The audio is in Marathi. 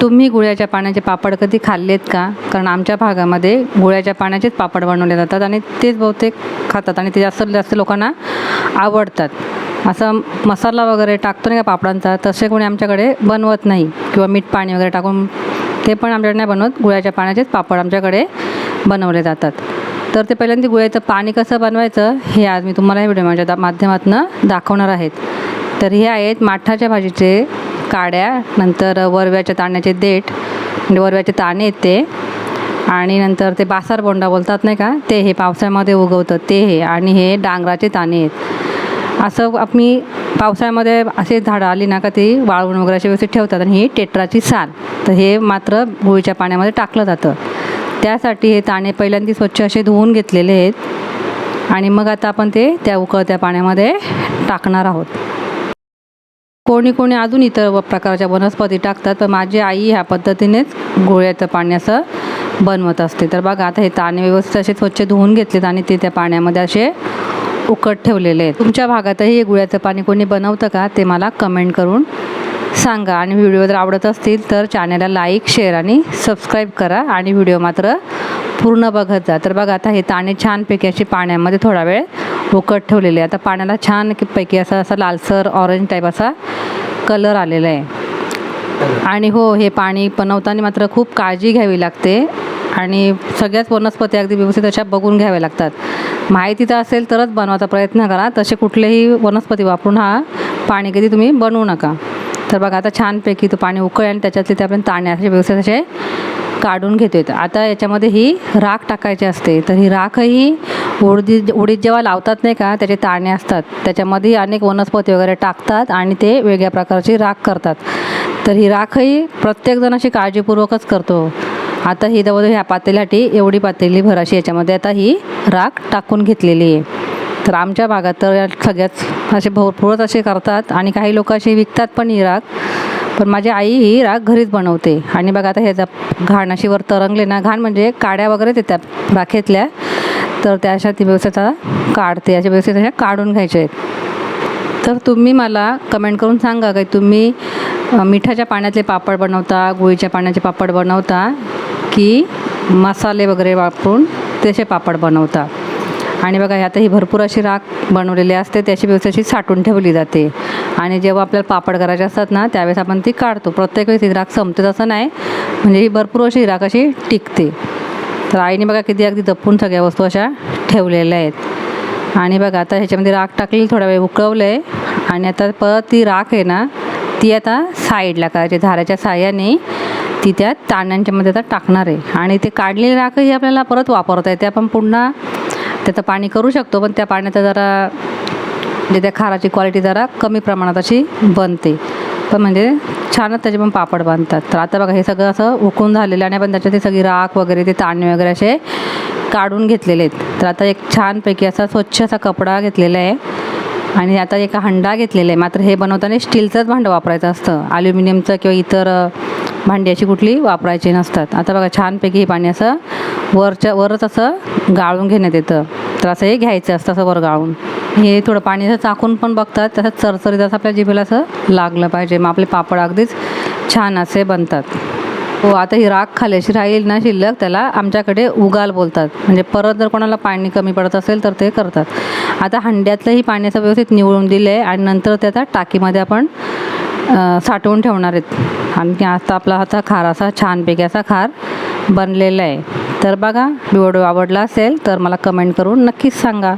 तुम्ही गुळ्याच्या पाण्याचे पापड कधी खाल्लेत का? कारण आमच्या भागामध्ये गुळ्याच्या पाण्याचेच पापड बनवले जातात आणि तेच बहुतेक खातात आणि ते जास्त जास्त लोकांना आवडतात. असा मसाला वगैरे टाकतो नाही का पापडांचा? तसे कोणी आमच्याकडे बनवत नाही. किंवा मीठ पाणी वगैरे टाकून ते पण आमच्याकडे नाही बनवत. गुळ्याच्या पाण्याचेच पापड आमच्याकडे बनवले जातात. तर ते पहिल्यांदा गुळ्याचं पाणी कसं बनवायचं हे आज मी तुम्हाला हे व्हिडिओ माझ्या माध्यमातून दाखवणार आहेत. तर हे आहेत माठाच्या भाजीचे काड्या नंतर वरव्याच्या ताण्याचे देठ म्हणजे वरव्याचे ताणे आहेत ते. आणि नंतर ते बासार बोंडा बोलतात नाही का? ते हे पावसाळ्यामध्ये उगवतं ते हे. आणि हे डांगराचे ताणे आहेत. असं आम्ही पावसाळ्यामध्ये असे झाडं आली ना का ती वाळवून वगैरे अशी व्यवस्थित ठेवतात. आणि ही टेट्राची साल. तर हे मात्र गुळीच्या पाण्यामध्ये टाकलं जातं. त्यासाठी हे ताणे पहिल्यांदा स्वच्छ असे धुवून घेतलेले आहेत. आणि मग आता आपण ते त्या उकळत्या पाण्यामध्ये टाकणार आहोत. कोणी कोणी अजून इतर व प्रकारच्या वनस्पती टाकतात पण माझी आई ह्या पद्धतीनेच गोळ्याचं पाणी असं बनवत असते. तर बघा आता हे ताणे व्यवस्थित असे स्वच्छ धुवून घेतलेत आणि ते त्या पाण्यामध्ये असे उकट ठेवलेले आहेत. तुमच्या भागातही हे गुळ्याचं पाणी कोणी बनवतं का ते मला कमेंट करून सांगा. आणि व्हिडिओ जर आवडत असतील तर चॅनलला लाईक शेअर आणि सबस्क्राईब करा आणि व्हिडिओ मात्र पूर्ण बघत जा. तर बघा आता हे ताणे छानपैकी असे पाण्यामध्ये थोडा वेळ उकट ठेवलेले आहे. आता पाण्याला छान पैकी असा असा लालसर ऑरेंज टाईप असा कलर आलेला आहे. आणि हो हे पाणी बनवताना मात्र खूप काळजी घ्यावी लागते. आणि सगळ्याच वनस्पती अगदी व्यवस्थित अशा बघून घ्याव्या लागतात. माहिती तर असेल तरच बनवायचा प्रयत्न करा. तसे कुठलेही वनस्पती वापरून हा पाणी कधी तुम्ही बनवू नका. तर बघा आता छानपैकी तो पाणी उकळ आणि त्याच्यातले ते आपण ताणे असे व्यवस्थित असे काढून घेतो आता याच्यामध्ये ही राख टाकायची असते. तर ही राखही उडदी उडीद जेव्हा लावतात नाही का त्याचे ताणे असतात. त्याच्यामध्ये अनेक वनस्पती वगैरे टाकतात आणि ते वेगळ्या प्रकारची राख करतात. तर ही राखही प्रत्येकजण अशी काळजीपूर्वकच करतो. आता ही जवळ ह्या पातेल्यासाठी एवढी पातेली भराशी याच्यामध्ये आता ही राख टाकून घेतलेली आहे. तर आमच्या भागात तर सगळ्याच असे भरपूरच असे करतात आणि काही लोक असे विकतात पण ही राख. पण माझी आई ही राख घरीच बनवते. आणि बघा आता ह्याचा घाण अशी वर तरंगले ना घाण म्हणजे काड्या वगैरे देतात राखेतल्या. तर त्या अशा ती व्यवस्थित आता काढते. अशा व्यवस्थित अशा काढून घ्यायच्या आहेत. तर तुम्ही मला कमेंट करून सांगा की तुम्ही मिठाच्या पाण्यातले पापड बनवता गुळीच्या पाण्याचे पापड बनवता की मसाले वगैरे वापरून तसे पापड बनवता? आणि बघा आता ही भरपूर अशी राख बनवलेली असते त्याची व्यवस्थित अशी साठवून ठेवली जाते. आणि जेव्हा आपल्याला पापड करायचे असतात ना त्यावेळेस आपण ती काढतो. प्रत्येक वेळेस ही राख संपते असं नाही. म्हणजे ही भरपूर अशी राख अशी टिकते. तर आईने बघा किती अगदी जपून सगळ्या वस्तू अशा ठेवलेल्या आहेत. आणि बघा आता ह्याच्यामध्ये राख टाकली थोडा वेळ उकळवलं आहे आणि आता परत ती राख आहे ना ती आता साईडला करायची झाडाच्या साह्याने ती त्या ताण्यांच्यामध्ये आता टाकणार आहे. आणि ते काढलेली राख ही आपल्याला परत वापरता येते. आपण पुन्हा त्याचं पाणी करू शकतो पण त्या पाण्याचा जरा म्हणजे त्या खाराची क्वालिटी जरा कमी प्रमाणात अशी बनते. पण म्हणजे छानच त्याचे पण पापड बांधतात तर आता बघा हे सगळं असं उकळून झालेलं आहे आणि आपण त्याच्यात ते सगळी राख वगैरे ते ताणणे वगैरे असे काढून घेतलेले आहेत. तर आता एक छानपैकी असा स्वच्छ असा कपडा घेतलेला आहे आणि आता एक हंडा घेतलेला आहे. मात्र हे बनवताना स्टीलचंच भांडं वापरायचं असतं. ॲल्युमिनियमचं किंवा इतर भांडी अशी कुठली वापरायची नसतात. आता बघा छानपैकी हे पाणी असं वरच्या वरच असं गाळून घेण्यात येतं. तर असं हे घ्यायचं असतं असं वर गाळून. हे थोडं पाणी असं चाकून पण बघतात तसं चरचरीत असं आपल्या जिभेला असं लागलं पाहिजे. मग आपले पापड अगदीच छान असे बनतात. हो आता ही राख खाल्याशी राहील ना शिल्लक त्याला आमच्याकडे उगाल बोलतात. म्हणजे परत जर कोणाला पाणी कमी पडत असेल तर ते करतात. आता हंड्यातलंही पाणी असं व्यवस्थित निवळून दिलं आहे आणि नंतर त्याचा टाकीमध्ये आपण साठवून ठेवणार आहेत. आणि आता आपला आता खार असा छानपैकी असा खार बनलेला आहे. तर बघा व्हिडिओ आवडला असेल तर मला कमेंट करून नक्कीच सांगा.